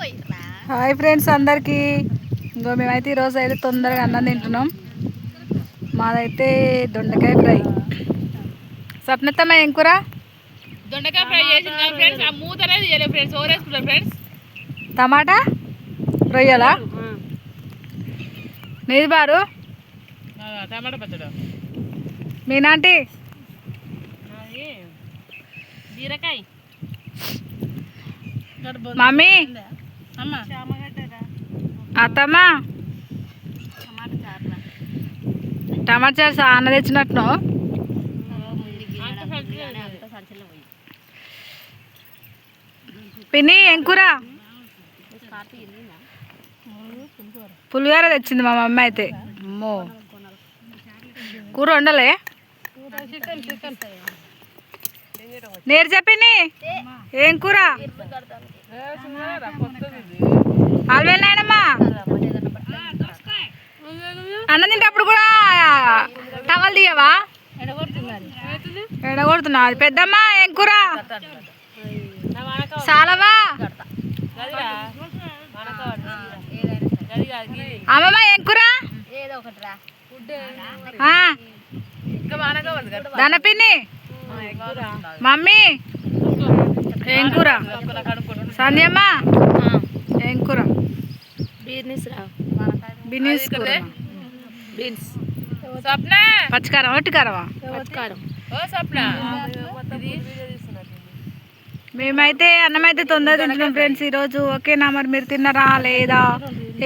Hi friends అందరికీ. ఇంకో మేమైతే ఈరోజు అయితే తొందరగా అన్నం తింటున్నాం. మాదైతే దొండకాయ ఫ్రై. స్వప్నతమ్మ ఏం కూర? దొండకాయ ఫ్రై చేసింది ఫ్రెండ్స్? ఆ ఫ్రెండ్స్ ఫ్రెండ్స్. టమాటా రొయ్యలా? నీది బారు? టమాటా పచ్చడి? మీనాంటి బీరకాయ. మమ్మీ? అత్తమ్మ. టమాటా చారు చాలా తెచ్చినట్టు పిన్ని ఏం కూర? పులిహోర తెచ్చింది మా మమ్మీ అయితే. అమ్మో. కూర వండలే? నేరు చెప్పింది ఏం కూర? అలవేనాయనమ్మా అన్నం తింటప్పుడు కూడా టవల్ తీయవా? ఎడగొడుతున్నా. అది పెద్దమ్మ ఏం కూర? సాలవా? అమ్మమ్మ ఏం కూర? దనపిన్ని? మమ్మీ? ఏం కూర? సంధ్యమ్మ? ఏం కూర? బినీస్ కూర బీన్స్ స్వప్న! పచ్చికారం ఒట్టికారమా? ఓ స్వప్న! మేమైతే అన్నం అయితే తొందర తింటున్నాం ఫ్రెండ్స్ ఈరోజు. ఓకేనా మరి మీరు తిన్నారా లేదా?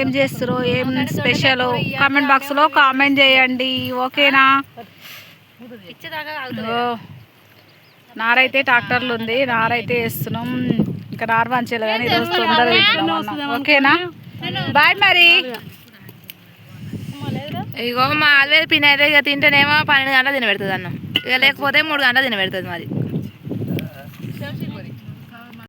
ఏం చేస్తారు ఏం స్పెషల్? కామెంట్ బాక్స్లో కామెంట్ చేయండి. ఓకేనా? నారైతే ట్రాక్టర్లు ఉంది. నారైతే వేస్తున్నాం. ఇంకా నారు మంచిగా కానీ ఈరోజు తొందర. ఓకేనా? బాయ్ మరి. ఇగో మా ఆల్వేలు పిన్ అయితే ఇక తింటేనేమో పన్నెండు గంటలు తినబెడుతుంది అన్నం. ఇక లేకపోతే మూడు గంటలు తినబెడుతుంది మాది